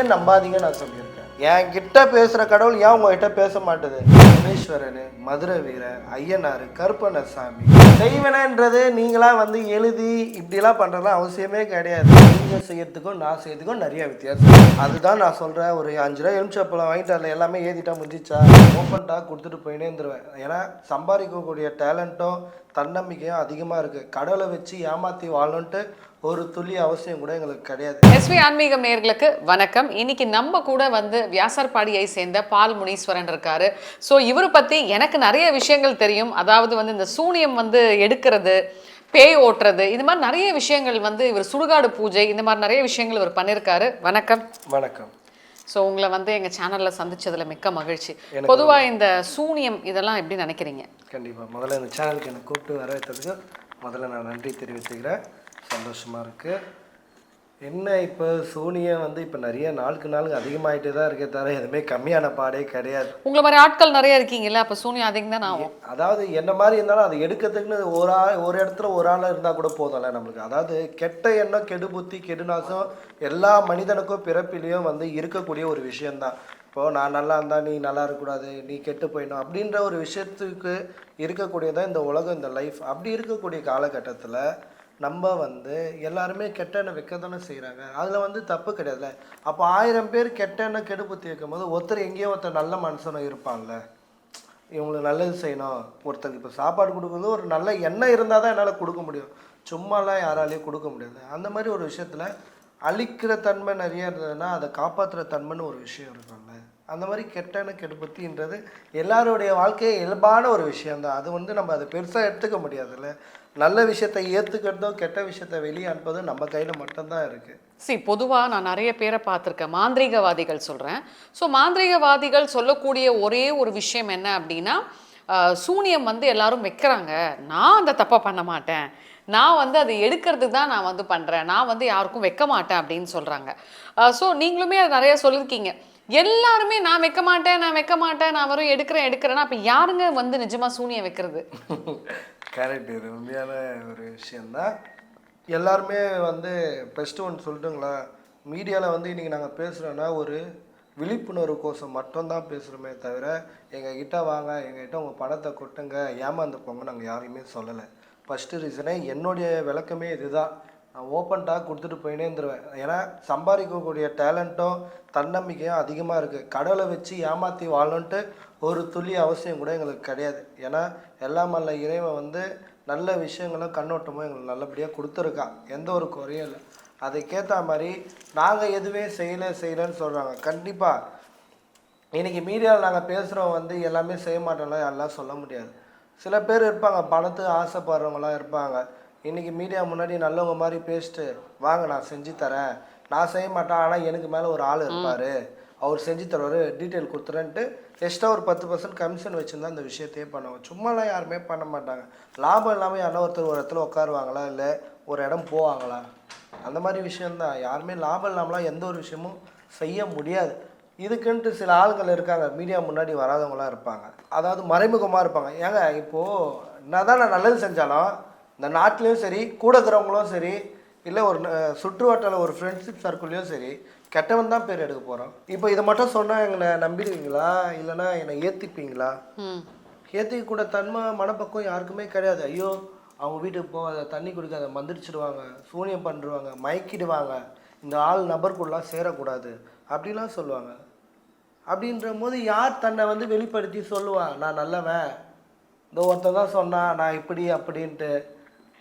சூனியே நம்பாதீங்க நான் சொல்லியிருக்கேன். என் கிட்ட பேசுகிற கடவுள் ஏன் உங்ககிட்ட பேச மாட்டுது? பரமேஸ்வரன் மதுரை வீரன் ஐயனார் கருப்பணசாமி செய்வனன்றது நீங்களா வந்து எழுதி இப்படிலாம் பண்ணுறதுலாம் அவசியமே கிடையாது. நீங்கள் செய்யறதுக்கும் நான் செய்யறதுக்கும் நிறைய வித்தியாசம். அதுதான் நான் சொல்கிறேன் ஒரு அஞ்சு ரூபா எலுமிச்சப்பழம் வாங்கிட்டு அதில் எல்லாமே ஏற்றிட்டா முடிஞ்சிச்சா? ஓப்பன் கொடுத்துட்டு போயினே இருந்துருவேன். ஏன்னா சம்பாதிக்கக்கூடிய டேலண்ட்டும் தன்னம்பிக்கையும் அதிகமாக இருக்குது கடவுளை வச்சு ஏமாற்றி வாழணுன்ட்டு ஒரு துளி அவசியம் கூட எங்களுக்கு கிடையாது. எஸ்வி ஆன்மீகம் நேயர்களுக்கு வணக்கம். இன்னைக்கு நம்ம கூட வந்து வியாசர்பாடியை சேர்ந்த பால் முனீஸ்வரன் இருக்காரு. ஸோ இவரை பத்தி எனக்கு நிறைய விஷயங்கள் தெரியும். அதாவது வந்து இந்த சூனியம் வந்து எடுக்கிறது பேய் ஓட்டுறது இது மாதிரி நிறைய விஷயங்கள் வந்து இவர் சுடுகாடு பூஜை இந்த மாதிரி நிறைய விஷயங்கள் இவர் பண்ணியிருக்காரு. வணக்கம். வணக்கம். ஸோ உங்களை வந்து எங்கள் சேனலில் சந்திச்சதுல மிக்க மகிழ்ச்சி. பொதுவாக இந்த சூனியம் இதெல்லாம் எப்படி நினைக்கிறீங்க? கண்டிப்பாக முதல்ல இந்த சேனலுக்கு என்னை கூப்பிட்டு வர வைத்ததுக்கு முதல்ல நான் நன்றி தெரிவித்துக்கிறேன் சந்தோஷமாக இருக்குது என்ன இப்போ சூனியம் வந்து இப்போ நிறைய நாளுக்கு நாளுக்கு அதிகமாகிட்டே தான் இருக்கே தவிர எதுவுமே கம்மியான பாடே கிடையாது. உங்களை மாதிரி ஆட்கள் நிறைய இருக்கீங்கல்ல அப்போ சூனியம் அதிகம் தான் ஆகும்? அதாவது என்ன மாதிரி இருந்தாலும் அது எடுக்கிறதுக்குன்னு ஒரு ஆள் ஒரு இடத்துல ஒரு ஆள் இருந்தால் கூட போதும்ல நம்மளுக்கு. அதாவது கெட்ட எண்ணம் கெடு புத்தி கெடு நாசம் எல்லா மனிதனுக்கும் பிறப்பிலையும் வந்து இருக்கக்கூடிய ஒரு விஷயம்தான். இப்போது நான் நல்லா இருந்தால் நீ நல்லா இருக்கக்கூடாது நீ கெட்டு போயிடணும் அப்படின்ற ஒரு விஷயத்துக்கு இருக்கக்கூடியதான் இந்த உலகம் இந்த லைஃப் அப்படி இருக்கக்கூடிய காலகட்டத்தில் நம்ம வந்து எல்லாருமே கெட்ட எண்ணெய் வைக்க தானே செய்கிறாங்க அதில் வந்து தப்பு கிடையாதுல்ல. அப்போ ஆயிரம் பேர் கெட்ட எண்ணெய் கெடு புத்தி வைக்கும்போது ஒருத்தர் எங்கேயோ ஒருத்தர் நல்ல மனுஷனும் இருப்பான்ல. இவங்களுக்கு நல்லது செய்யணும். ஒருத்தருக்கு இப்போ சாப்பாடு கொடுக்குறது ஒரு நல்ல எண்ணம் இருந்தால் தான் என்னால் கொடுக்க முடியும். சும்மாலாம் யாராலையும் கொடுக்க முடியாது. அந்த மாதிரி ஒரு விஷயத்தில் அழிக்கிற தன்மை நிறைய இருந்ததுன்னா அதை காப்பாற்றுற தன்மைன்னு ஒரு விஷயம் இருக்கும்ல. அந்த மாதிரி கெட்டன கெடுபத்தின்றது எல்லாருடைய வாழ்க்கையே இயல்பான ஒரு விஷயம்தான். அது வந்து நம்ம அதை பெருசாக எடுத்துக்க முடியாதுல்ல. நல்ல விஷயத்தை ஏற்றுக்கிறதோ கெட்ட விஷயத்தை வெளியே அனுப்புறதோ நம்ம கையில் மட்டும்தான் இருக்குது சி பொதுவாக நான் நிறைய பேரை பார்த்துருக்கேன். மாந்திரீகவாதிகள் சொல்கிறேன் ஸோ மாந்திரீகவாதிகள் சொல்லக்கூடிய ஒரே ஒரு விஷயம் என்ன அப்படின்னா சூனியம் வந்து எல்லாரும் வைக்கிறாங்க. நான் அந்த தப்பை பண்ண மாட்டேன். நான் வந்து அதை எடுக்கிறதுக்கு தான் நான் வந்து பண்ணுறேன் நான் வந்து யாருக்கும் வைக்க மாட்டேன் அப்படின்னு சொல்கிறாங்க ஸோ நீங்களுமே அது நிறைய சொல்லியிருக்கீங்க எல்லாருமே நான் வைக்க மாட்டேன் நான் வைக்க மாட்டேன் நான் வரும் எடுக்கிறேன் எடுக்கிறேன்னா அப்போ யாருங்க வந்து நிஜமாக சூனியம் வைக்கிறது? கரெக்ட் இது உண்மையான ஒரு விஷயந்தான் எல்லாருமே வந்து பெஸ்ட்டு ஒன்று சொல்லிட்டுங்களா? மீடியாவில் வந்து இன்றைக்கி நாங்கள் பேசுகிறோன்னா ஒரு விழிப்புணர்வு கோசம் மட்டும்தான் பேசுகிறோமே தவிர எங்கக்கிட்ட வாங்க எங்ககிட்ட உங்கள் பணத்தை கொட்டுங்க ஏமாந்து போங்க நாங்கள் யாரையுமே சொல்லலை. ஃபஸ்ட்டு ரீசனே என்னுடைய விளக்கமே இதுதான். நான் ஓப்பன் டாக் கொடுத்துட்டு போயினே இருந்துருவேன். ஏன்னா சம்பாதிக்கக்கூடிய டேலண்ட்டும் தன்னம்பிக்கையும் அதிகமாக இருக்குது கடவுளை வச்சு ஏமாற்றி வாழணுன்ட்டு ஒரு துளி அவசியம் கூட எங்களுக்கு கிடையாது. ஏன்னா எல்லாம் மல்ல இறைவன் வந்து நல்ல விஷயங்களும் கண்ணோட்டமும் எங்களுக்கு நல்லபடியாக கொடுத்துருக்கான் எந்த ஒரு குறையும் இல்லை. அதுக்கேற்ற மாதிரி நாங்கள் எதுவுமே செய்யலை செய்யலைன்னு சொல்கிறாங்க கண்டிப்பாக இன்றைக்கி மீடியாவில் நாங்கள் பேசுகிறோம் வந்து எல்லாமே செய்ய மாட்டோம்லாம் எல்லாம் சொல்ல முடியாது. சில பேர் இருப்பாங்க. பணத்துக்கு ஆசைப்படுறவங்களாம் இருப்பாங்க. இன்னைக்கு மீடியா முன்னாடி நல்லவங்க மாதிரி பேசிட்டு வாங்க நான் செஞ்சு தரேன். நான் செய்ய மாட்டேன் ஆனால் எனக்கு மேலே ஒரு ஆள் இருப்பார். அவர் செஞ்சு தருவார் டீட்டெயில் கொடுத்துறேன்ட்டு எக்ஸ்ட்ரா ஒரு பத்து பர்சன்ட் கமிஷன் வச்சுருந்தா அந்த விஷயத்தையே பண்ணுவாங்க. சும்மாலாம் யாருமே பண்ண மாட்டாங்க. லாபம் இல்லாமல் யாரோ ஒருத்தர் ஒரு இடத்துல உட்காருவாங்களா? இல்லை ஒரு இடம் போவாங்களா? அந்த மாதிரி விஷயம்தான். யாருமே லாபம் இல்லாமலாம் எந்த ஒரு விஷயமும் செய்ய முடியாது. இதுக்குன்ட்டு சில ஆளுங்கள் இருக்காங்க. மீடியா முன்னாடி வராதவங்களாம் இருப்பாங்க. அதாவது மறைமுகமாக இருப்பாங்க. ஏங்க இப்போது என்னதான் நான் நல்லது செஞ்சாலும் இந்த நாட்டிலையும் சரி கூட இருக்கிறவங்களும் சரி இல்லை ஒரு அஹ், சுற்று வட்டார ஒரு ஃப்ரெண்ட்ஷிப் சர்க்கிள்லையும் சரி கெட்டவன் தான் பேர் எடுக்க போகிறோம் இப்போ இதை மட்டும் சொன்னால் எங்களை நம்பிடுவீங்களா? இல்லைன்னா என்னை ஏற்றிப்பீங்களா ஏற்றிக்க கூட தன்மை மனப்பக்கம் யாருக்குமே கிடையாது. ஐயோ அவங்க வீட்டுக்கு போகாத தண்ணி குடிக்காத மந்திரிச்சிடுவாங்க சூனியம் பண்ணிடுவாங்க மயக்கிடுவாங்க இந்த ஆள் நபருக்குள்ளலாம் சேரக்கூடாது அப்படிலாம் சொல்லுவாங்க. அப்படின்ற போது யார் தன்னை வந்து வெளிப்படுத்தி சொல்லுவா? நான் நல்லவன். இந்த ஒருத்தன் தான் சொன்னான் நான் இப்படி அப்படின்ட்டு.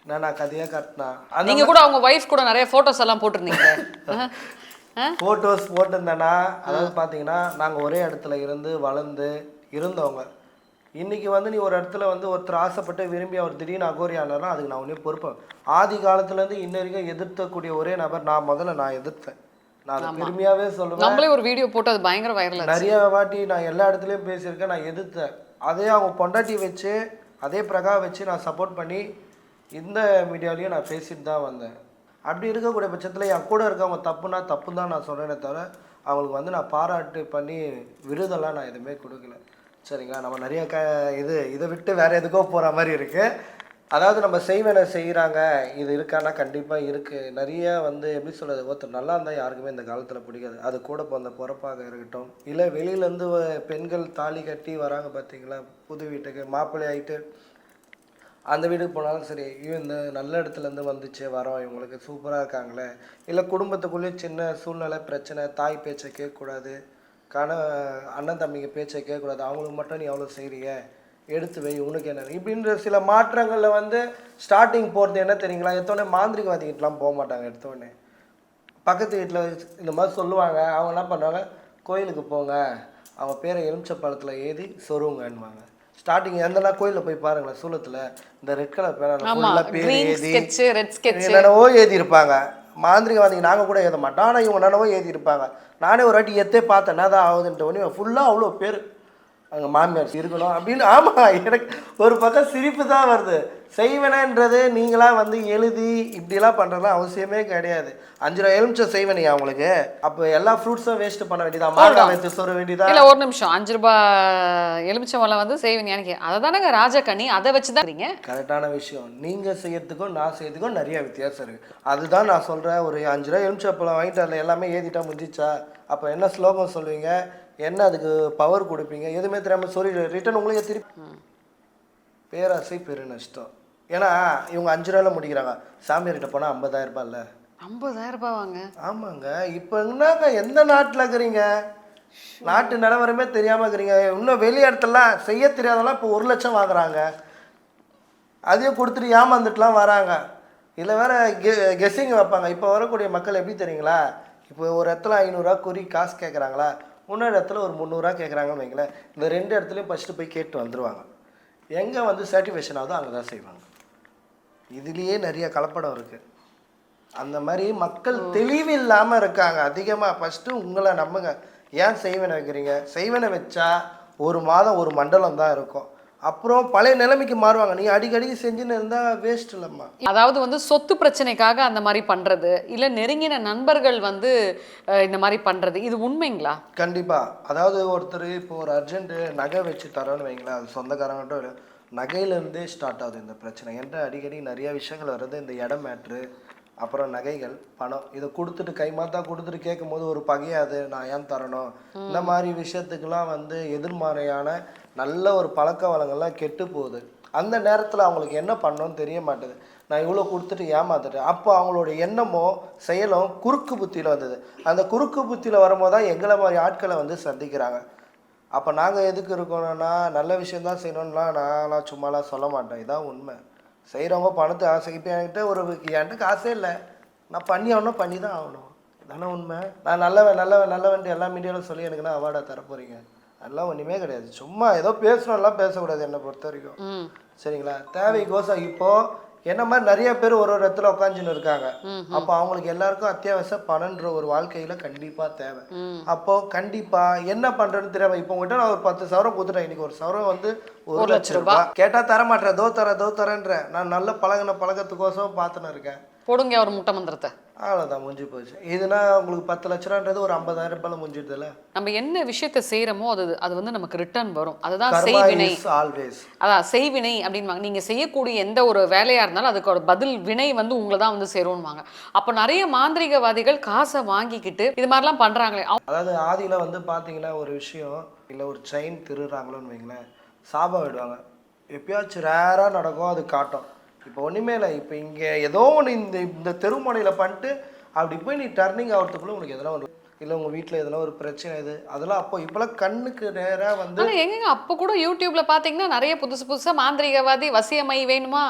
நான் நான் கதையாக கட்டினேன் நீங்க கூட அவங்க ஒய்ஃப் கூட நிறைய போட்டோஸ் எல்லாம் போட்டிருந்தீங்க ஃபோட்டோஸ் போட்டிருந்தேன்னா அதாவது பார்த்தீங்கன்னா நாங்கள் ஒரே இடத்துல இருந்து வளர்ந்து இருந்தவங்க. இன்னைக்கு வந்து நீ ஒரு இடத்துல வந்து ஒருத்தர் ஆசைப்பட்டு விரும்பி அவர் திடீர்னு அகோரி ஆனார்னா அதுக்கு நான் ஒன்றே பொறுப்பேன். ஆதி காலத்துலேருந்து இன்ன வரைக்கும் எதிர்த்தக்கூடிய ஒரே நபர் நான் முதல்ல நான் எதிர்த்தேன். நான் அதை பெருமையாகவே சொல்லுவேன். நம்மளே ஒரு வீடியோ போட்டு அது பயங்கர வைரல் நிறைய வாட்டி நான் எல்லா இடத்துலையும் பேசியிருக்கேன் நான் எதிர்த்தேன். அதே அவங்க பொண்டாட்டி வச்சு அதே பிரகா வச்சு நான் சப்போர்ட் பண்ணி இந்த மீடியாலையும் நான் பேசிட்டு தான் வந்தேன். அப்படி இருக்கக்கூடிய பட்சத்தில் என் கூட இருக்கவங்க தப்புனா தப்பு தான் நான் சொல்கிறேனே தவிர அவங்களுக்கு வந்து நான் பாராட்டு பண்ணி விருதெல்லாம் நான் எதுவுமே கொடுக்கல. சரிங்களா? நம்ம நிறைய க இது இதை விட்டு வேறு எதுக்கோ போகிற மாதிரி இருக்குது அதாவது நம்ம செய்வன செய்கிறாங்க இது இருக்கான்னா கண்டிப்பாக இருக்குது நிறைய வந்து எப்படி சொல்கிறது ஒருத்தர் நல்லா இருந்தால் யாருக்குமே இந்த காலத்தில் பிடிக்காது. அது கூட பிறந்த பிறப்பாக இருக்கட்டும். இல்லை வெளியிலேருந்து பெண்கள் தாலி கட்டி வராங்க பார்த்தீங்களா புது வீட்டுக்கு மாப்பிள்ளை ஆகிட்டு அந்த வீடுக்கு போனாலும் சரி ஐயோ இந்த நல்ல இடத்துலேருந்து வந்துச்சு வரோம் இவங்களுக்கு சூப்பராக இருக்காங்களே. இல்லை குடும்பத்துக்குள்ளேயே சின்ன சூழ்நிலை பிரச்சனை தாய் பேச்சை கேட்கக்கூடாது கண அண்ணன் தம்பிங்க பேச்சை கேட்கக்கூடாது அவங்களுக்கு மட்டும் நீ அவ்வளோ செய்கிறிய எடுத்து வை உனக்கு என்ன? இப்படின்ற சில மாற்றங்களில் வந்து ஸ்டார்டிங் போகிறது என்ன தெரியுங்களா? எடுத்தோடனே மாந்திரிகவாதிகிட்டலாம் போக மாட்டாங்க எடுத்தோடனே பக்கத்து வீட்டில் இந்த மாதிரி சொல்லுவாங்க அவங்க என்ன பண்ணுவாங்க? கோயிலுக்கு போங்க அவங்க பேரை எலுமிச்சை பழத்தில் ஏறி சொருவுங்கன்னுவாங்க ஸ்டார்டிங் எந்தனா கோயிலில் போய் பாருங்களேன் சூலத்தில். இந்த ரெட் கலர் ஃபுல்லாக பேர் ஸ்கெட்ச் என்னென்னவோ இருப்பாங்க மாந்திரிகவாதிங்க நாங்கள் கூட எழுத மாட்டோம். ஆனால் இவங்க என்னென்னவோ ஏதி இருப்பாங்க நானே ஒரு வாட்டி எத்தே பார்த்தேன் என்னதான் ஆகுதுன்ட்டு. உடனே ஃபுல்லாக அவ்வளோ பேர் அங்கே மாமியார் இருக்கணும் அப்படின்னு. ஆமாம் எனக்கு ஒரு பக்கம் சிரிப்பு தான் வருது. செய்வனன்றது நீங்களாம் வந்து எழுதி இப்படிலாம் பண்ணுறதுலாம் அவசியமே கிடையாது. அஞ்சு ரூபா எலுமிச்சம் செய்வனையா உங்களுக்கு? அப்போ எல்லா ஃப்ரூட்ஸும் வேஸ்ட் பண்ண வேண்டியதா? மாங்காய் வைத்து சொல்ல வேண்டியதா? இல்ல ஒரு நிமிஷம். அஞ்சு ரூபாய் எலுமிச்சம்பழம் வந்து செய்வீங்க எனக்கு அதை தானங்க ராஜகனி. அதை வச்சு தான் கரெக்டான விஷயம். நீங்கள் செய்யறதுக்கும் நான் செய்யறதுக்கும் நிறைய வித்தியாசம் இருக்குது அதுதான் நான் சொல்கிறேன் ஒரு அஞ்சு ரூபா எலுமிச்சப்பழம் வாங்கிட்டு அதில் எல்லாமே ஏற்றிட்டா முடிஞ்சிச்சா? அப்போ என்ன ஸ்லோகம் சொல்லுவீங்க? என்ன அதுக்கு பவர் கொடுப்பீங்க? எதுவுமே தெரியாமல் சொல்லி ரிட்டன் உங்களுக்கே திருப்பி பேராசை பெரு நஷ்டம். ஏன்னா இவங்க அஞ்சு ரூபாயில் முடிக்கிறாங்க. சாமியார்கிட்ட போனால் ஐம்பதாயிரம் ரூபாய் இல்லை ஐம்பதாயிரம் ரூபாய் வாங்க. ஆமாங்க. இப்போ என்னங்க எந்த நாட்டில் இருக்கிறீங்க? நாட்டு நிலவரமே தெரியாமல் இருக்கிறீங்க. இன்னும் வெளி இடத்துலலாம் செய்ய தெரியாதெல்லாம் இப்போ ஒரு லட்சம் வாங்குறாங்க. அதையும் கொடுத்துட்டு ஏமாந்துட்டுலாம் வராங்க. இதில் வேற கெ கெஸ்ஸிங் வைப்பாங்க. இப்போ வரக்கூடிய மக்கள் எப்படி தெரியுங்களா? இப்போ ஒரு இடத்துல ஐநூறுரூவா குறி காசு கேட்குறாங்களா இன்னொரு இடத்துல ஒரு முந்நூறுரூவா கேட்குறாங்கன்னு வைங்களேன். இந்த ரெண்டு இடத்துலையும் ஃபஸ்ட்டு போய் கேட்டு வந்துடுவாங்க எங்கே வந்து சாட்டிஸ்ஃபேக்ஷன் ஆகுதோ அங்கே தான் செய்வாங்க. இதுலேயே நிறைய கலப்படம் இருக்குது அந்த மாதிரி மக்கள் தெளிவு இல்லாமல் இருக்காங்க. அதிகமாக ஃபஸ்ட்டு உங்களை நம்புங்க. ஏன் செய்வனை வைக்கிறீங்க செய்வனை வச்சா ஒரு மாதம் ஒரு மண்டலம் தான் இருக்கும். அப்புறம் பழைய நிலைமைக்கு மாறுவாங்க. நீ அடிக்கடி செஞ்சுன்னு இருந்தால் வேஸ்ட் இல்லைம்மா. அதாவது வந்து சொத்து பிரச்சனைக்காக அந்த மாதிரி பண்றது இல்ல நெருங்கின நண்பர்கள் வந்து இந்த மாதிரி பண்றது இது உண்மைங்களா? கண்டிப்பாக அதாவது ஒருத்தர் இப்போ ஒரு அர்ஜென்ட்டு நகை வச்சு தரோன்னு வைங்களேன் அது சொந்தக்காரங்கட்டும் இல்லை நகையிலேருந்தே ஸ்டார்ட் ஆகுது இந்த பிரச்சனை. என்கிட்ட அடிக்கடி நிறைய விஷயங்கள் வருது இந்த இடம் மேட்ரு அப்புறம் நகைகள் பணம் இதை கொடுத்துட்டு கைமாத்தா கொடுத்துட்டு கேட்கும் போது ஒரு பகையாது நான் ஏன் தரணும்? இந்த மாதிரி விஷயத்துக்கெல்லாம் வந்து எதிர்மறையான நல்ல ஒரு பழக்க வளங்கள்லாம் கெட்டு போகுது. அந்த நேரத்தில் அவங்களுக்கு என்ன பண்ணணும்னு தெரிய மாட்டுது. நான் இவ்வளோ கொடுத்துட்டு ஏமாத்துட்டேன். அப்போ அவங்களோட எண்ணமோ செயலும் குறுக்கு புத்தியில் வந்தது. அந்த குறுக்கு புத்தியில் வரும்போது தான் எங்களை மாதிரி ஆட்களை வந்து சந்திக்கிறாங்க. அப்போ நாங்கள் எதுக்கு இருக்கணும்னா நல்ல விஷயந்தான் செய்யணும்லாம் நான்லாம் சும்மாலாம் சொல்ல மாட்டேன். இதான் உண்மை. செய்கிறவங்க பணத்தை ஆசை இப்போ என்கிட்ட ஒரு என்கிட்ட காசே இல்லை. நான் பண்ணி ஆகணும் பண்ணி தான் ஆகணும். தானே உண்மை. நான் நல்லவன் நல்லவன் நல்லவன்ட்டு எல்லா மீடியாவிலும் சொல்லி எனக்கு நான் அவார்டாக தரப்போகிறீங்க அதெல்லாம் ஒன்றுமே கிடையாது. சும்மா ஏதோ பேசணும்லாம் பேசக்கூடாது என்னை பொறுத்த வரைக்கும். சரிங்களா? தேவை கோசம் இப்போ என்ன மாதிரி நிறைய பேர் ஒரு ஒரு இடத்துல உட்காந்துன்னு இருக்காங்க. அப்போ அவங்களுக்கு எல்லாருக்கும் அத்தியாவசிய பணன்ற ஒரு வாழ்க்கையில கண்டிப்பா தேவை. அப்போ கண்டிப்பா என்ன பண்றேன்னு தெரியாம இப்போ உங்ககிட்ட நான் ஒரு பத்து சவரம் கொடுத்துட்டேன். இன்னைக்கு ஒரு சவரம் வந்து ஒரு லட்சம் ரூபாய். கேட்டா தர மாட்டேன் தோ தரேன் தோ தரேன்ற. நான் நல்ல பழகின பழக்கத்துக்கோசம் பார்த்துன்னு இருக்கேன். போடுங்க ஒரு முட்டை மந்திரத்தை. அவ்வளோதான் முடிஞ்சு போச்சு. இதுனா உங்களுக்கு பத்து லட்ச ரூபான்றது ஒரு ஐம்பதாயிரம் ரூபாயில முடிஞ்சிடுதுல்ல? நம்ம என்ன விஷயத்தை செய்யறோமோ அது அது வந்து நமக்கு ரிட்டர்ன் வரும். அதுதான் செய்வினை. ஆல்வேஸ் அதான் செய்வினை அப்படின்வாங்க நீங்கள் செய்யக்கூடிய எந்த ஒரு வேலையாக இருந்தாலும் அதுக்கு ஒரு பதில் வினை வந்து உங்களை தான் வந்து சேரும்வாங்க அப்போ நிறைய மாந்திரிகவாதிகள் காசை வாங்கிக்கிட்டு இது மாதிரிலாம் பண்ணுறாங்களே அதாவது ஆதியில் வந்து பார்த்தீங்கன்னா ஒரு விஷயம் இல்லை ஒரு செயின் திருடுறாங்களோன்னு வைங்களேன் சாபம் விடுவாங்க. எப்பயாச்சும் ரேராக நடக்கும் அது காட்டும். இப்போ ஒன்றுமே இல்லை இப்போ இங்கே ஏதோ ஒன்று இந்த இந்த தெருமுனையில் பண்ணிட்டு அப்படி போய் நீ டர்னிங் ஆகிறதுக்குள்ளே உனக்கு எதனா ஒரு இல்லை உங்கள் வீட்டில் எதனா ஒரு பிரச்சனை இது அதெல்லாம் அப்போ இப்போலாம் கண்ணுக்கு நேராக வந்து ஆனால் எங்கங்க அப்போ கூட யூடியூப்ல பார்த்தீங்கன்னா நிறைய புதுசு புதுசாக மாந்திரிகவாதி வசியமை வேணுமா?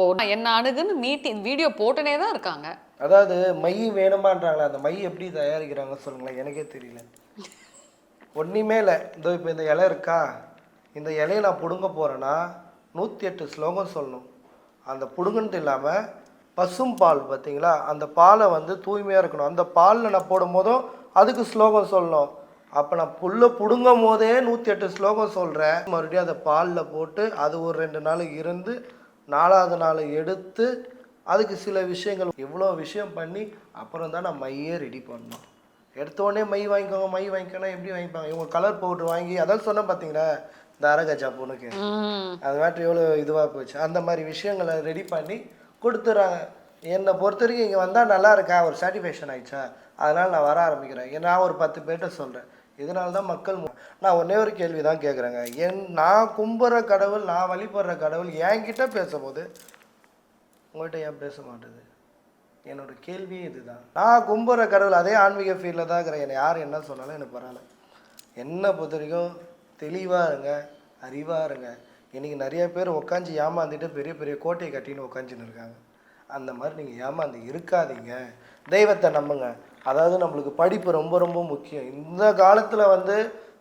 ஓ என்ன அணுகுன்னு மீட்டிங் வீடியோ போட்டுனே தான் இருக்காங்க. அதாவது மை வேணுமான்றாங்களே அந்த மை எப்படி தயாரிக்கிறாங்க சொல்லுங்களேன் எனக்கே தெரியல. ஒன்றுமே இல்லை இதோ இப்போ இந்த இலை இருக்கா? இந்த இலையை நான் பிடுங்க போகிறேன்னா நூற்றி எட்டு ஸ்லோகம் சொல்லணும். அந்த பிடுங்கன்ட்டு இல்லாமல் பசும் பால் பார்த்தீங்களா? அந்த பாலை வந்து தூய்மையாக இருக்கணும். அந்த பாலில் நான் போடும் போதும் அதுக்கு ஸ்லோகம் சொல்லணும். அப்போ நான் புல்லை பிடுங்கும் போதே நூற்றி எட்டு ஸ்லோகம் சொல்கிறேன் மறுபடியும் அதை பாலில் போட்டு அது ஒரு ரெண்டு நாள் இருந்து நாலாவது நாள் எடுத்து அதுக்கு சில விஷயங்கள் இவ்வளோ விஷயம் பண்ணி அப்புறம் தான் நான் மையே ரெடி பண்ணோம் எடுத்த உடனே மை வாங்கிக்கோங்க மை வாங்கிக்கோன்னா எப்படி வாங்கிப்பாங்க? இவங்க கலர் பவுட்ரு வாங்கி அதான் சொன்னேன் பார்த்தீங்களா? தரகஜா பொண்ணுக்கு அது மாதிரி எவ்வளோ இதுவாக போச்சு? அந்த மாதிரி விஷயங்களை ரெடி பண்ணி கொடுத்துட்றாங்க என்னை பொறுத்த வரைக்கும் இங்கே வந்தால் நல்லா இருக்கா? ஒரு சாட்டிஸ்ஃபேக்ஷன் ஆயிடுச்சா? அதனால் நான் வர ஆரம்பிக்கிறேன். நான் ஒரு பத்து பேர்கிட்ட சொல்கிறேன் இதனால தான் மக்கள் நான் ஒரே ஒரு கேள்வி தான் கேட்குறேங்க என் நான் கும்புற கடவுள் நான் வழிபடுற கடவுள் என்கிட்ட பேசும்போது உங்கள்கிட்ட ஏன் பேச மாட்டேது? என்னோட கேள்வியே இதுதான். நான் கும்புற கடவுள் அதே ஆன்மீக ஃபீல்டில் தான் இருக்கிறேன். என்னை யார் என்ன சொன்னாலும் எனக்கு பரவாயில்ல என்னை பொறுத்த வரைக்கும் தெளிவாக இருங்க அறிவாக இருங்க. இன்றைக்கி நிறைய பேர் உட்காந்து ஏமாந்துட்டு பெரிய பெரிய கோட்டையை கட்டின்னு உட்காந்துன்னு இருக்காங்க. அந்த மாதிரி நீங்கள் ஏமாந்து இருக்காதீங்க. தெய்வத்தை நம்புங்க. அதாவது நம்மளுக்கு படிப்பு ரொம்ப ரொம்ப முக்கியம். இந்த காலத்தில் வந்து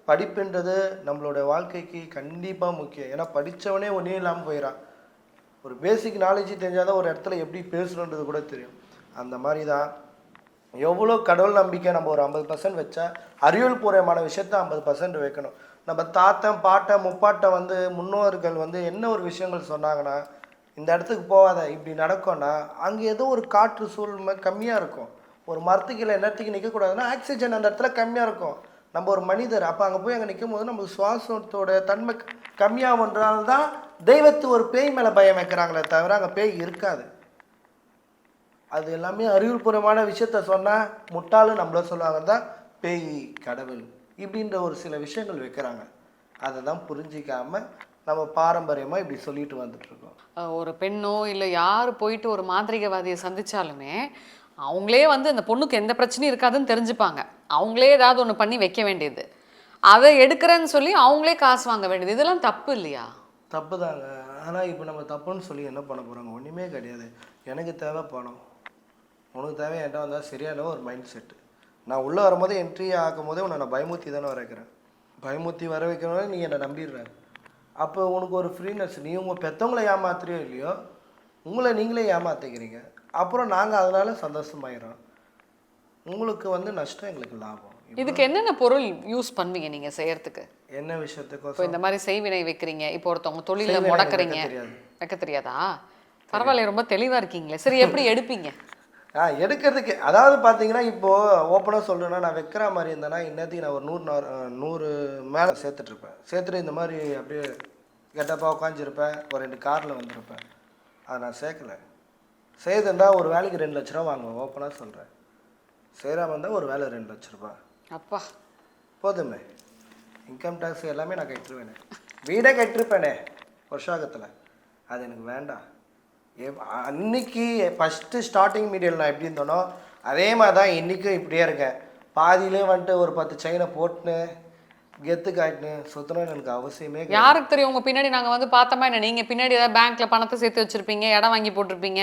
படிப்புன்றது நம்மளோட வாழ்க்கைக்கு கண்டிப்பாக முக்கியம். ஏன்னா படித்தவனே ஒன்றே இல்லாமல் போயிடான் ஒரு பேசிக் நாலேஜ் தெரிஞ்சால் தான் ஒரு இடத்துல எப்படி பேசணுன்றது கூட தெரியும். அந்த மாதிரி தான் எவ்வளோ கடவுள் நம்பிக்கை நம்ம ஒரு ஐம்பது பர்சன்ட் வச்சா அறிவியல் பூர்வமான விஷயத்த ஐம்பது பர்சன்ட் வைக்கணும். நம்ம தாத்தன் பாட்டன் முப்பாட்டன் வந்து முன்னோர்கள் வந்து என்ன ஒரு விஷயங்கள் சொன்னாங்கன்னா இந்த இடத்துக்கு போகாத இப்படி நடக்கும்னா அங்கே ஏதோ ஒரு காற்று சூழ்நிலை கம்மியாக இருக்கும். ஒரு மரத்துக்கு நேரத்துக்கு நிற்கக்கூடாதுன்னா ஆக்சிஜன் அந்த இடத்துல கம்மியாக இருக்கும். நம்ம ஒரு மனிதர் அப்போ அங்கே போய் அங்கே நிற்கும் போது நமக்கு சுவாசத்தோட தன்மை கம்மியாகன்றால் தான் தெய்வத்து ஒரு பேய் மேலே பயம் வைக்கிறாங்களே தவிர அங்கே பேய் இருக்காது. அது எல்லாமே அறிவுபூர்வமான விஷயத்த சொன்னால் முட்டாளு நம்மள சொல்லுவாங்க தான் பேய் கடவுள். இப்படின்ற ஒரு சில விஷயங்கள் வைக்கிறாங்க. அதை தான் புரிஞ்சிக்காம நம்ம பாரம்பரியமாக இப்படி சொல்லிட்டு வந்துட்டுருக்கோம். ஒரு பெண்ணோ இல்லை யார் போயிட்டு ஒரு மாந்திரிகவாதியை சந்திச்சாலுமே அவங்களே வந்து அந்த பொண்ணுக்கு எந்த பிரச்சனையும் இருக்காதுன்னு தெரிஞ்சுப்பாங்க. அவங்களே ஏதாவது ஒன்று பண்ணி வைக்க வேண்டியது. அதை எடுக்கிறேன்னு சொல்லி அவங்களே காசு வாங்க வேண்டியது. இதெல்லாம் தப்பு இல்லையா? தப்பு தாங்க. ஆனால் இப்போ நம்ம தப்புன்னு சொல்லி என்ன பண்ண போகிறாங்க ஒன்றுமே கிடையாது. எனக்கு தேவை பணம். உனக்கு தேவை என்கிட்ட வந்தால் சரியான ஒரு மைண்ட் செட்டு நான் உள்ளே வரும்போது என்ட்ரி ஆகும் போதே உன்னை நான் பயமுத்தி தானே வர வைக்கிறேன் பயமுத்தி வர வைக்கிறவங்க நீ என்னை நம்பிடுற. அப்போ உனக்கு ஒரு ஃப்ரீனஸ் நீ உங்கள் பெற்றவங்களை ஏமாத்துறியோ இல்லையோ உங்களை நீங்களே ஏமாத்திக்கிறீங்க. அப்புறம் நாங்கள் அதனால சந்தோஷமாயிரோம் உங்களுக்கு வந்து நஷ்டம் எங்களுக்கு லாபம். இதுக்கு என்னென்ன பொருள் யூஸ் பண்ணுவீங்க நீங்க செய்யறதுக்கு? என்ன விஷயத்துக்கோசம்? இப்போ இந்த மாதிரி செய்வினை வைக்கிறீங்க. இப்போ ஒருத்தவங்க தொழில முடக்குறீங்க. வைக்க தெரியாதா. பரவாயில்ல ரொம்ப தெளிவா இருக்கீங்களே. சரி எப்படி எடுப்பீங்க? ஆ எடுக்கிறதுக்கு. அதாவது பார்த்தீங்கன்னா இப்போது ஓப்பனாக சொல்கிறேன்னா நான் வைக்கிற மாதிரி இருந்தேன்னா இன்னத்துக்கு நான் ஒரு நூறு நாறு மேலே சேர்த்துட்ருப்பேன் சேர்த்துட்டு இந்த மாதிரி அப்படியே கெட்டப்பாக உட்காந்துருப்பேன் ஒரு ரெண்டு காரில் வந்திருப்பேன். அதை நான் சேர்க்கல. செய்திருந்தா ஒரு வேலைக்கு ரெண்டு லட்ச ரூபா வாங்குவேன். ஓப்பனாக சொல்கிறேன் செய்கிறாம இருந்தால் ஒரு வேலை ரெண்டு லட்ச ரூபா. அப்பா. போதுமே. இன்கம் டேக்ஸ் எல்லாமே நான் கட்டிருவேனே. வீடே கட்டிருப்பேனே வருஷாகத்தில். அது எனக்கு வேண்டாம். அன்னைக்கு ஃபஸ்ட்டு ஸ்டார்டிங் மீடியில் நான் எப்படி இருந்தேனோ அதே மாதிரி தான் இன்றைக்கும் இப்படியே இருக்கேன். பாதியிலே வந்துட்டு ஒரு பத்து செயினை போட்டுன்னு கெத்து காட்டினு சுற்றணும்னு எனக்கு அவசியமே. யாருக்கு தெரியும்? உங்க பின்னாடி நாங்க வந்து பார்த்தோமா என்ன? நீங்க பின்னாடி ஏதாவது பேங்க்ல பணத்தை சேர்த்து வச்சிருப்பீங்க இடம் வாங்கி போட்டிருப்பீங்க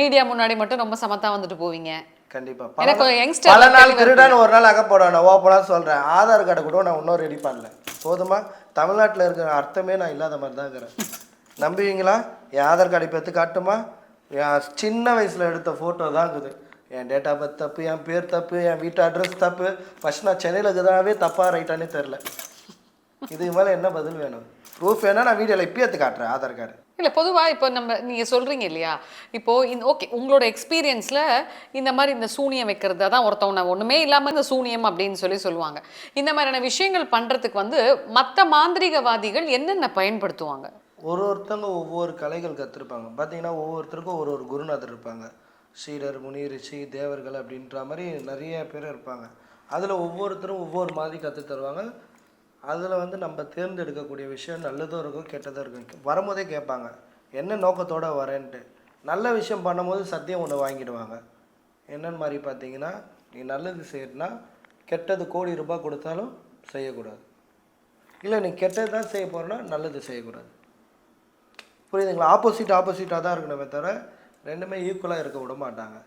மீடியா முன்னாடி மட்டும் ரொம்ப சமத்தா வந்துட்டு போவீங்க. கண்டிப்பா. எனக்கு youngster பல நாள். திருடான்னு ஒரு நாள் அகப்படும் நான் ஓப்பனாக சொல்கிறேன் ஆதார் கார்டை கூட நான் இன்னும் ரெடி பண்ணல. போதுமா? தமிழ்நாட்டில் இருக்கிற அர்த்தமே நான் இல்லாத மாதிரி தான் இருக்கிறேன். நம்புவீங்களா? என் ஆதார் கார்டு இப்போ எடுத்து காட்டுமா? என் சின்ன வயசில் எடுத்த ஃபோட்டோ தான் இருக்குது. என் டேட் ஆஃப் பர்த் தப்பு என் பேர் தப்பு என் வீட்டு அட்ரஸ் தப்பு. ஃபஸ்ட் நான் சென்னையில் இருக்கிறதாவே தப்பாக ரைட்டானே தெரில இதுக்கு மேலே என்ன பதில் வேணும்? ப்ரூஃப் வேணால் நான் வீடியோவில் இப்போ எடுத்து காட்டுறேன் ஆதார் கார்டு. இல்லை பொதுவாக இப்போ நம்ம நீங்கள் சொல்கிறீங்க இல்லையா? இப்போது இந்த ஓகே உங்களோட எக்ஸ்பீரியன்ஸில் இந்த மாதிரி இந்த சூனியம் வைக்கிறது தான் ஒருத்தவனை ஒன்றுமே இல்லாமல் இந்த சூனியம் அப்படின்னு சொல்லி சொல்லுவாங்க. இந்த மாதிரியான விஷயங்கள் பண்ணுறதுக்கு வந்து மற்ற மாந்திரிகவாதிகள் என்னென்ன பயன்படுத்துவாங்க? ஒரு ஒருத்தவங்க ஒவ்வொரு கலைகள் கற்றுருப்பாங்க பார்த்தீங்கன்னா ஒவ்வொருத்தருக்கும் ஒரு ஒரு குருநாதர் இருப்பாங்க. ஸ்ரீடர் முனி ரிஷி தேவர்கள் அப்படின்ற மாதிரி நிறைய பேர் இருப்பாங்க. அதில் ஒவ்வொருத்தரும் ஒவ்வொரு மாதிரி கற்றுத் தருவாங்க. அதில் வந்து நம்ம தேர்ந்தெடுக்கக்கூடிய விஷயம் நல்லதும் இருக்கும் கெட்டதும் இருக்கும். வரும்போதே கேட்பாங்க என்ன நோக்கத்தோடு வரேன்ட்டு? நல்ல விஷயம் பண்ணும்போது சத்தியம் ஒன்று வாங்கிடுவாங்க. என்னென்னு மாதிரி பார்த்தீங்கன்னா நீ நல்லது செய்யணும்னா கெட்டது கோடி ரூபாய் கொடுத்தாலும் செய்யக்கூடாது. இல்லை நீ கெட்டது தான் செய்ய போகிறேன்னா நல்லது செய்யக்கூடாது. புரியுதுங்களா? ஆப்போசிட் ஆப்போசிட்டாக தான் இருக்கணுமே தவிர ரெண்டுமே ஈக்குவலாக இருக்க விட மாட்டாங்க.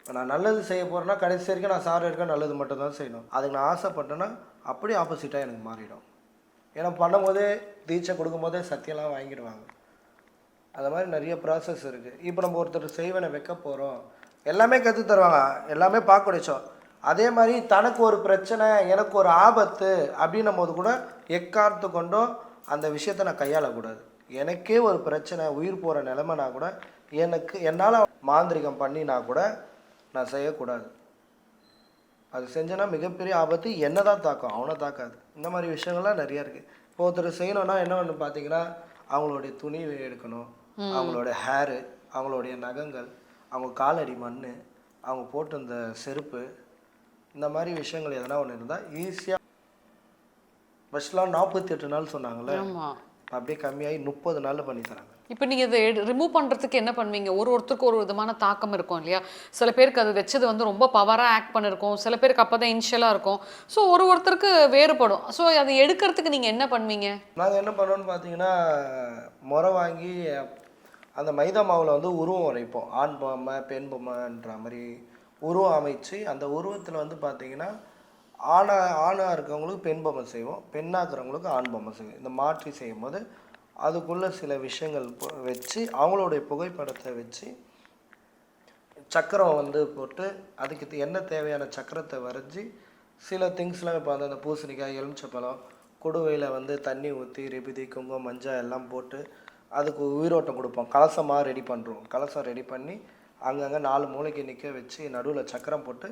இப்போ நான் நல்லது செய்ய போகிறேன்னா கடைசி வரைக்கும் நான் சாரி இருக்க நல்லது மட்டும் தான் செய்யணும். அதுக்கு நான் ஆசைப்பட்டேன்னா அப்படியே ஆப்போசிட்டாக எனக்கு மாறிடும். ஏன்னா பண்ணும்போதே தீட்சை கொடுக்கும்போதே சத்தியெல்லாம் வாங்கிடுவாங்க. அது மாதிரி நிறைய ப்ராசஸ் இருக்குது இப்போ நம்ம ஒருத்தர் செய்வனை வைக்க போகிறோம் எல்லாமே கற்று தருவாங்க. எல்லாமே பார்க்க முடிச்சோம் அதே மாதிரி தனக்கு ஒரு பிரச்சனை எனக்கு ஒரு ஆபத்து அப்படின்னும் போது கூட எக்கார்த்து கொண்டும் அந்த விஷயத்தை நான் கையாளக்கூடாது. எனக்கே ஒரு பிரச்சனை உயிர் போகிற நிலைமைனா கூட எனக்கு என்னால் மாந்திரிகம் பண்ணினா கூட நான் செய்யக்கூடாது. அது செஞ்சேன்னா மிகப்பெரிய ஆபத்து என்ன தான் தாக்கும் அவனை தாக்காது. இந்த மாதிரி விஷயங்கள்லாம் நிறைய இருக்குது இப்போ ஒருத்தர் செய்யணும்னா என்ன ஒன்று பார்த்தீங்கன்னா அவங்களுடைய துணி எடுக்கணும் அவங்களோட ஹேரு அவங்களுடைய நகங்கள் அவங்க காலடி மண் அவங்க போட்டிருந்த செருப்பு இந்த மாதிரி விஷயங்கள் எதனா ஒன்று இருந்தால் ஈஸியாக ஃபஸ்ட்லாம் நாற்பத்தி எட்டு நாள் சொன்னாங்கல்ல? ஆமா. அப்படியே கம்மியாகி முப்பது நாளில் பண்ணி தராங்க. இப்போ நீங்க இதை ரிமூவ் பண்றதுக்கு என்ன பண்ணுவீங்க? ஒரு ஒருத்தருக்கு ஒரு விதமான தாக்கம் இருக்கும் இல்லையா? சில பேருக்கு அது வச்சது வந்து ரொம்ப பவரா ஆக்ட் பண்ணிருக்கும். சில பேருக்கு அப்பதான் இனிஷியலா இருக்கும். ஸோ ஒரு ஒருத்தருக்கு வேறுபடும். ஸோ அதை எடுக்கிறதுக்கு நீங்க என்ன பண்ணுவீங்க? நாங்கள் என்ன பண்ணோம்னு பார்த்தீங்கன்னா முறை வாங்கி அந்த மைதா மாவில் வந்து உருவம் வரைப்போம் ஆண் பொம்மை பெண் பொம்மைன்ற மாதிரி உருவம் அமைச்சு அந்த உருவத்தில் வந்து பார்த்தீங்கன்னா ஆணா ஆணாக இருக்கவங்களுக்கு பெண் பொம்மை செய்வோம் பெண்ணாக இருக்கிறவங்களுக்கு ஆண் பொம்மை செய்வோம். இந்த மாற்றி செய்யும் போது அதுக்குள்ளே சில விஷயங்கள் வச்சு அவங்களுடைய புகைப்படத்தை வச்சு சக்கரம் வந்து போட்டு அதுக்கு தே- என்ன தேவையான சக்கரத்தை வரைஞ்சி சில திங்ஸ்லாம் இப்போ அந்த பூசணிக்காய் எலுமிச்சப்பழம் குடுவையில் வந்து தண்ணி ஊற்றி ரெபிதி குங்குமம் மஞ்சள் எல்லாம் போட்டு அதுக்கு உயிரோட்டம் கொடுப்போம். கலசமாக ரெடி பண்ணுறோம் கலசம் ரெடி பண்ணி அங்கங்கே நாலு மூளைக்கு நிற்க வச்சு நடுவில் சக்கரம் போட்டு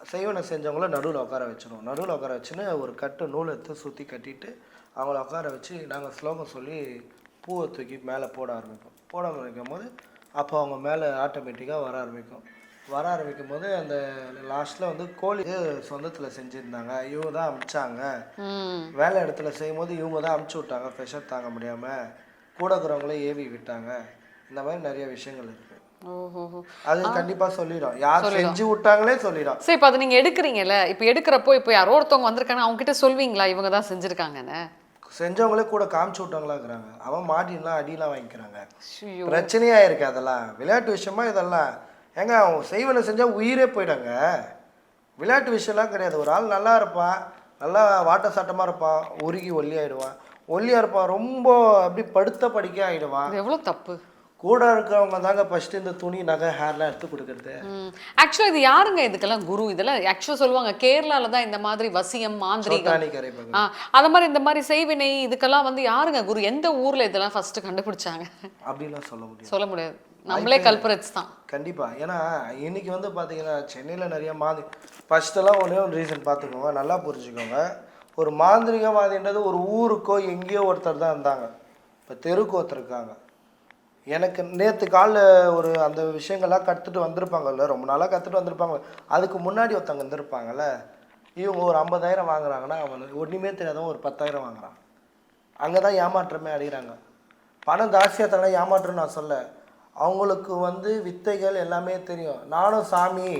செய்வனை செஞ்சவங்கள நடுவில் உட்கார வச்சிருவோம். நடுவில் உட்கார வச்சுன்னு ஒரு கட்டு நூல் எடுத்து சுற்றி கட்டிட்டு அவங்கள உட்கார வச்சு நாங்கள் ஸ்லோகம் சொல்லி பூவை தூக்கி மேலே போட ஆரம்பிப்போம். போட ஆரம்பிக்கும் போது அப்போ அவங்க மேலே ஆட்டோமேட்டிக்காக வர ஆரம்பிக்கும். வர ஆரம்பிக்கும் போது அந்த லாஸ்ட்டில் வந்து கோழி சொந்தத்தில் செஞ்சுருந்தாங்க. இவங்க தான் அமிச்சாங்க. வேலை இடத்துல செய்யும்போது இவங்க தான் அமுச்சு விட்டாங்க. ப்ரெஷர் தாங்க முடியாமல் கூட இருக்கிறவங்களே ஏவி விட்டாங்க. இந்த மாதிரி நிறைய விஷயங்கள் இருக்குது அது கண்டிப்பாக சொல்லிடும். யார் செஞ்சு விட்டாங்களே சொல்லிடும். சரி இப்போ அதை நீங்க எடுக்கிறீங்கல்ல இப்போ எடுக்கிறப்போ இப்போ யாரோ ஒருத்தவங்க வந்திருக்காங்க அவங்க கிட்ட சொல்வீங்களா இவங்க தான் செஞ்சிருக்காங்கன்னு? செஞ்சவங்களே கூட காமிச்சு விட்டவங்களா இருக்கிறாங்க. அவன் மாட்டின்லாம் அடியெல்லாம் வாங்கிக்கிறாங்க. பிரச்சனையா இருக்கு அதெல்லாம். விளையாட்டு விஷயமா இதெல்லாம். ஏங்க அவன் செய்வனை செஞ்சால் உயிரே போயிடாங்க. விளையாட்டு விஷயம்லாம் கிடையாது. ஒரு ஆள் நல்லா இருப்பான். நல்லா வாட்ட சாட்டமாக இருப்பான். உருகி ஒல்லி ஆயிடுவான். ஒல்லியாக இருப்பான். ரொம்ப அப்படி படுத்த படிக்க ஆயிடுவான். இது எவ்வளவு தப்பு? கூட இருக்கிறவங்க தாங்க ஃபஸ்ட்டு இந்த துணி நகை ஹேர்லாம் எடுத்து கொடுக்கறது. ஆக்சுவலாக இது யாருங்க இதுக்கெல்லாம் குரு? இதெல்லாம் ஆக்சுவலாக சொல்லுவாங்க. கேரளால தான் இந்த மாதிரி வசியம் மாந்திரீகம். அந்த மாதிரி இந்த மாதிரி செய்வினை இதுக்கெல்லாம் வந்து யாருங்க குரு? எந்த ஊர்ல இதெல்லாம் ஃபர்ஸ்ட் கண்டுபிடிச்சாங்க? அப்படிலாம் சொல்ல முடியும் சொல்ல முடியாது. நம்மளே கல்பரேட்ஸ் தான். கண்டிப்பாக ஏன்னா இன்னைக்கு வந்து பார்த்தீங்கன்னா சென்னையில் நிறைய மாந்தி ஃபஸ்ட்டெல்லாம் ஒன்றே ஒரு ரீசன் பார்த்துக்கோங்க. நல்லா புரிஞ்சுக்கோங்க. ஒரு மாந்திரிகவாதின்றது ஒரு ஊருக்கோ எங்கேயோ ஒருத்தர் தான் இருந்தாங்க இப்போ தெருக்கு ஒருத்தர் இருக்காங்க. எனக்கு நேற்று காலைல ஒரு அந்த விஷயங்கள்லாம் கற்றுட்டு வந்திருப்பாங்கல்ல ரொம்ப நாளாக கற்றுட்டு வந்திருப்பாங்க. அதுக்கு முன்னாடி ஒருத்தவங்க வந்திருப்பாங்கல்ல இவங்க ஒரு ஐம்பதாயிரம் வாங்குறாங்கன்னா அவன் ஒன்றுமே தெரியாதவன் ஒரு பத்தாயிரம் வாங்குறான். அங்கே தான் ஏமாற்றமே அடைகிறாங்க பணம் ஜாஸ்தியாக தானே ஏமாற்றம் நான் சொல்ல அவங்களுக்கு வந்து வித்தைகள் எல்லாமே தெரியும். நானும் சாமி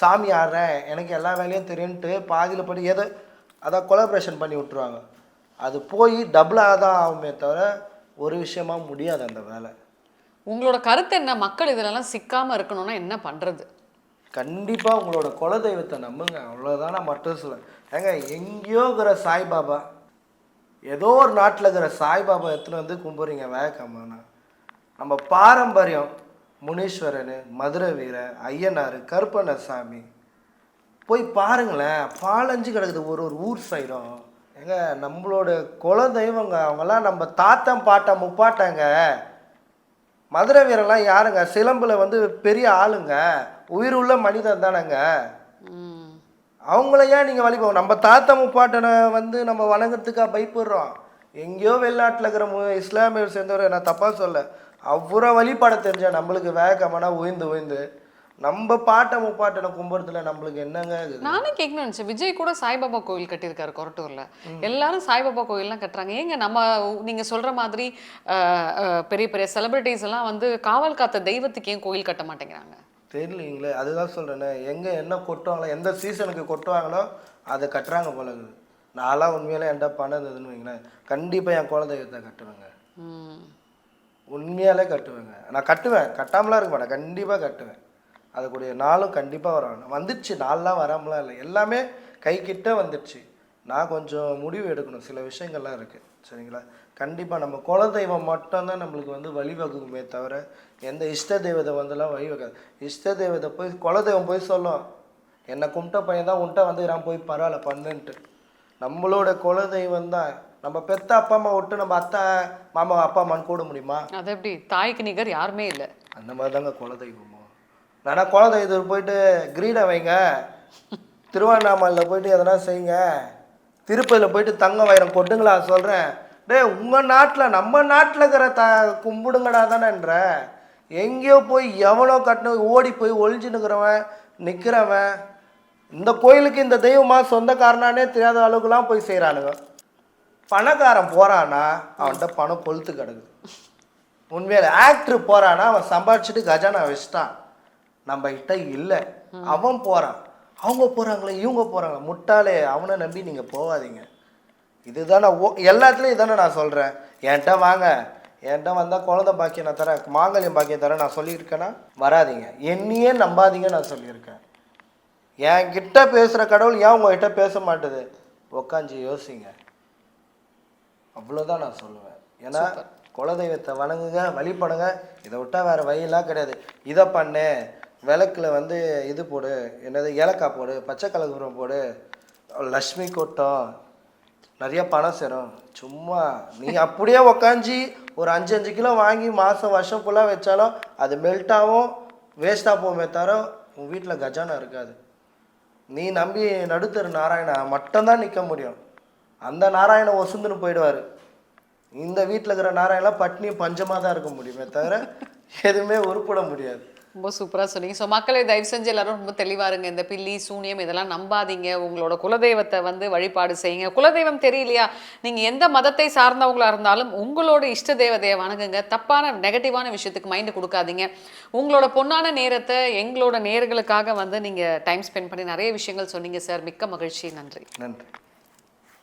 சாமி ஆடுறேன் எனக்கு எல்லா வேலையும் தெரியும்ன்ட்டு பாதியில் படி எதை அதான் கொலாபரேஷன் பண்ணி விட்ருவாங்க அது போய் டபுளாக தான் ஆகுமே தவிர ஒரு விஷயமா முடியாது அந்த வேலை. உங்களோட கருத்து என்ன? மக்கள் இதிலெல்லாம் சிக்காம இருக்கணும்னா என்ன பண்றது? கண்டிப்பாக உங்களோட குலதெய்வத்தை நம்புங்க. அவ்வளோதான் நான் மட்டும் சொல்லுவேன் ஏங்க எங்கேயோ இருக்கிற சாய்பாபா ஏதோ ஒரு நாட்டில் இருக்கிற சாய்பாபா எத்தனை வந்து கும்பிட்றீங்க வேகம்மாண்ணா நம்ம பாரம்பரியம் முனீஸ்வரன் மதுரை வீர ஐயனார் கருப்பண்ணசாமி. போய் பாருங்களேன் பாலஞ்சு கிடக்குது ஒரு ஒரு ஊர் சைடும். ஏங்க நம்மளோட குல தெய்வங்க அவங்கெல்லாம் நம்ம தாத்தம் பாட்டம் முப்பாட்டாங்க. மதுரை வீரர்லாம் யாருங்க? சிலம்புல வந்து பெரிய ஆளுங்க. உயிர் உள்ள மனிதன் தானேங்க. அவங்கள ஏன் நீங்கள் வழிபோம் நம்ம தாத்தா முப்பாட்டனை வந்து நம்ம வணங்குறதுக்காக பயப்படுறோம். எங்கேயோ வெளிநாட்டில் இருக்கிற மு இஸ்லாமியர் சேர்ந்தவர் நான் தப்பாக சொல்ல அவ்வளோ வழிபாட தெரிஞ்ச நம்மளுக்கு வேகமான உயர்ந்து உயர்ந்து நம்ம பாட்டை முப்பாட்டனை கும்பிட்றதுல நம்மளுக்கு என்னங்க இருக்குது? நானே கேட்கணும்னு நினைச்சேன். விஜய் கூட சாய்பாபா கோவில் கட்டியிருக்காரு கொரட்டூர்ல. எல்லாரும் சாய்பாபா கோயில்லாம் கட்டுறாங்க. ஏங்க நம்ம நீங்க சொல்ற மாதிரி பெரிய பெரிய செலிபிரிட்டிஸ் எல்லாம் வந்து காவல் காத்த தெய்வத்துக்கு ஏன் கோயில் கட்ட மாட்டேங்கிறாங்க? தெரியலீங்களே அதுதான் சொல்கிறேனே எங்கே என்ன கொட்டுவாங்களோ எந்த சீசனுக்கு கொட்டுவாங்களோ அதை கட்டுறாங்க போல நான்லாம் உண்மையிலே என்கிட்ட பணம் இருந்ததுன்னு வைங்களேன். கண்டிப்பாக என் குலதெய்வத்தை கட்டுவேங்க. உண்மையாலே கட்டுவேங்க. நான் கட்டுவேன். கட்டாமலாம் இருக்க மாட்டேன். கண்டிப்பாக கட்டுவேன். அதுக்குடைய நாளும் கண்டிப்பாக வரும் வந்துடுச்சு நாள்லாம் வராமலாம் இல்லை. எல்லாமே கை கிட்ட வந்துடுச்சு. நான் கொஞ்சம் முடிவு எடுக்கணும். சில விஷயங்கள்லாம் இருக்குது சரிங்களா? கண்டிப்பாக நம்ம குலதெய்வம் மட்டும்தான் நம்மளுக்கு வந்து வழிவகுக்குமே தவிர எந்த இஷ்ட தெய்வத்தை வந்துலாம் வழிவகாது. இஷ்ட தெய்வத்தை போய் குலதெய்வம் போய் சொல்லும். என்னை கும்பிட்ட பையன் தான் உன்ட்ட வந்துக்கிறான் போய் பரவாயில்ல பண்ணுன்ட்டு. நம்மளோட குலதெய்வம் தான். நம்ம பெத்த அப்பா அம்மா விட்டு நம்ம அத்தை மாமா அப்பா அம்மான்னு கூட முடியுமா? அது எப்படி? தாய்க்கு நிகர் யாருமே இல்லை. அந்த மாதிரி தாங்க குலதெய்வமோ நானா குலதெய்வத்துக்கு போயிட்டு கிரீடம் வைங்க. திருவண்ணாமலையில் போயிட்டு எதனா செய்யுங்க. திருப்பதியில் போயிட்டு தங்க வைரம் கொட்டுங்களா சொல்கிறேன் டேய் உங்கள் நாட்டில் நம்ம நாட்டில் இருக்கிற த கும்பிடுங்கடா தானேன்ற. எங்கேயோ போய் எவனோ கட்டின ஓடி போய் ஒளிஞ்சு நிற்கிறவன் நிற்கிறவன் இந்த கோயிலுக்கு இந்த தெய்வமா சொந்தக்காரனானே தெரியாத அளவுக்குலாம் போய் செய்கிறானுங்க பணக்காரன் போகிறானா அவன்கிட்ட பணம் கொளுத்து கிடக்குது உண்மையில் ஆக்டர் போகிறானா அவன் சம்பாதிச்சுட்டு கஜானா வச்சுட்டான். நம்ம கிட்ட இல்லை. அவன் போறான். அவங்க போறாங்களே இவங்க போறாங்க. முட்டாளே அவனை நம்பி நீங்க போகாதீங்க. இதுதானே ஓ எல்லாத்துலேயும் இதானே நான் சொல்கிறேன் என்கிட்ட வாங்க. என்கிட்ட வந்தால் குழந்தை பாக்கியம் நான் தரேன். மாங்கல்யம் பாக்கியம் தரேன். நான் சொல்லியிருக்கேன்னா வராதீங்க. என்னையே நம்பாதீங்க நான் சொல்லியிருக்கேன். என்கிட்ட பேசுகிற கடவுள் ஏன் உங்ககிட்ட பேச மாட்டுது? உக்காஞ்சி யோசிங்க. அவ்வளோதான் நான் சொல்லுவேன். ஏன்னா குலதெய்வத்தை வணங்குங்க வழிபடுங்க. இதை விட்டால் வேறு வழியெல்லாம் கிடையாது. இதை பண்ணு. விளக்குல வந்து இது போடு என்னது ஏலக்காய் போடு பச்சை கலகுரம் போடு லக்ஷ்மி கொட்டம் நிறைய பணம் சேரும். சும்மா நீ அப்படியே உக்காஞ்சி ஒரு அஞ்சு அஞ்சு கிலோ வாங்கி மாதம் வருஷம் ஃபுல்லாக வச்சாலும் அது மெல்ட்டாகவும் வேஸ்ட்டாக போகுமே தவிர உன் வீட்டில் கஜானா இருக்காது. நீ நம்பி நடுத்தர் நாராயணா மட்டும்தான் நிற்க முடியும். அந்த நாராயணன் ஒசுந்துன்னு போயிடுவார். இந்த வீட்டில் இருக்கிற நாராயணெலாம் பட்னி பஞ்சமாக தான் இருக்க முடியுமே தவிர எதுவுமே உருப்பிட முடியாது. ரொம்ப சூப்பராக சொன்னீங்க. ஸோ மக்களை தயவு செஞ்சு எல்லாரும் ரொம்ப தெளிவாருங்க இந்த பில்லி சூனியம் இதெல்லாம் நம்பாதீங்க. உங்களோட குலதெய்வத்தை வந்து வழிபாடு செய்யுங்க. குலதெய்வம் தெரியலையா? நீங்கள் எந்த மதத்தை சார்ந்தவங்களாக இருந்தாலும் உங்களோட இஷ்ட தேவதையை வணங்குங்க. தப்பான நெகட்டிவான விஷயத்துக்கு மைண்டு கொடுக்காதீங்க. உங்களோட பொன்னான நேரத்தை எங்களோட நேர்களுக்காக வந்து நீங்கள் டைம் ஸ்பெண்ட் பண்ணி நிறைய விஷயங்கள் சொன்னீங்க சார் மிக்க மகிழ்ச்சி. நன்றி. நன்றி.